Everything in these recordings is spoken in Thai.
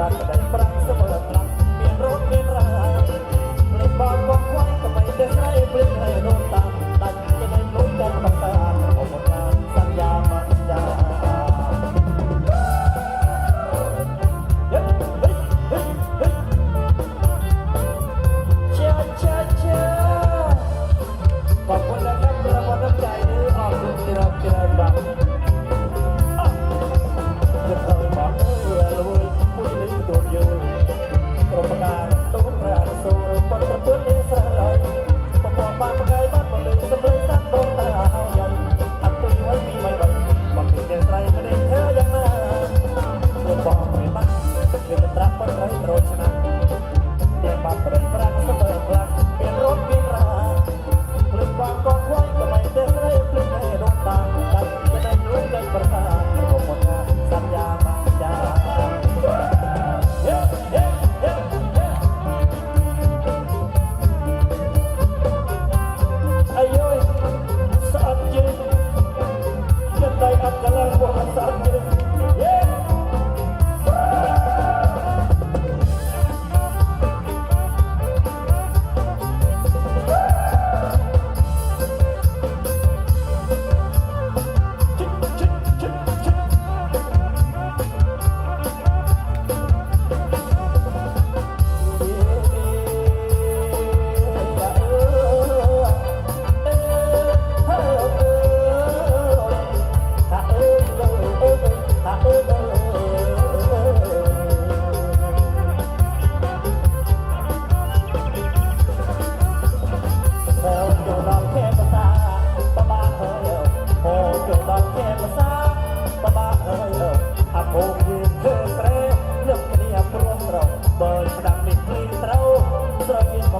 Bye.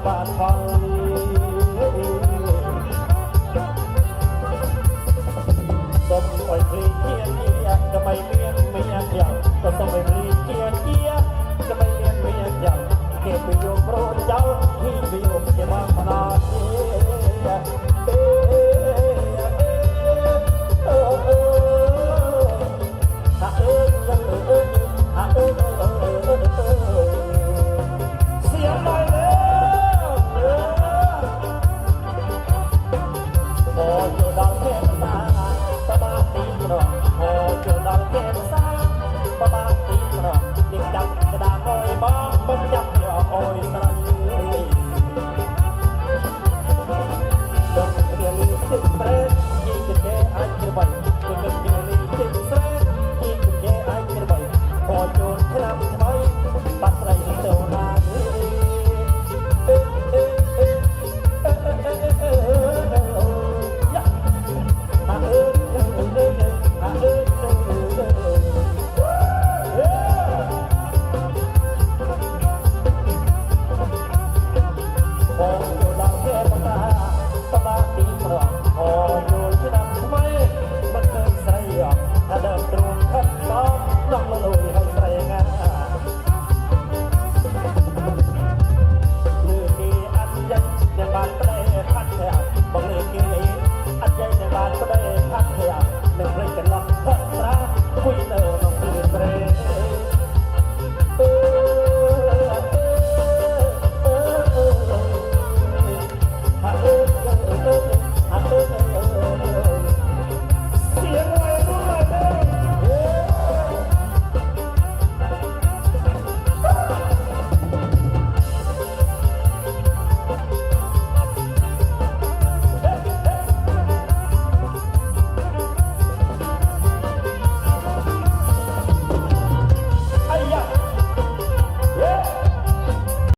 บาดคอยตบไปเพียงเรียงก็ไมเพียงไม่อยากอยากก็ต้องไปเพียง Thank you.